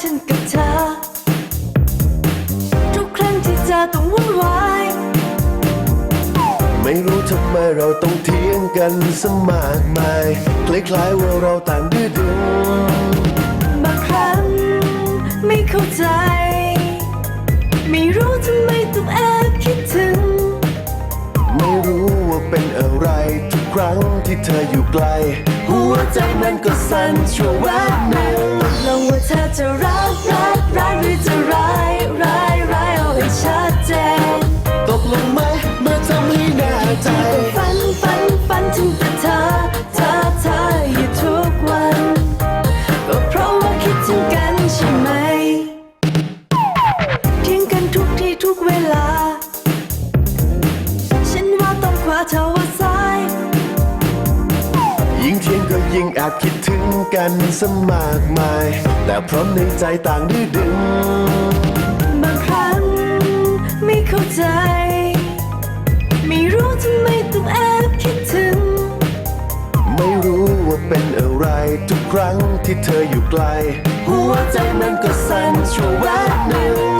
ฉันกับเธอ ทุกครั้งที่เจอต้องวุ่นวาย ไม่รู้ทำไมเราต้องเถียงกันสมากมายคล้ายๆว่าเราต่างดื้อดึงบางครั้งไม่เข้าใจ ไม่รู้ทำไมต้องแอบคิดถึง ไม่รู้ว่าเป็นอะไรทุกครั้งที่เธออยู่ไกล หัวใจมันก็สั่นชั่วแวบหนึ่งลองว่าเธอจะ ใจ ฝันฝันฝันถึงแต่เธอ เธอเธออยู่ทุกวัน ก็เพราะว่าคิดถึงกันใช่ไหมเที่ยงกันทุกที่ทุกเวลา ฉันว่าต้องขวาเธอว่าซ้าย ยิ่งเที่ยงก็ยิ่งแอบคิดถึงกันสมากมาย แต่พร้อมในใจต่างดื้อดึง ที่เธออยู่ไกล หัวใจมันก็สั่นชั่วแวบหนึ่ง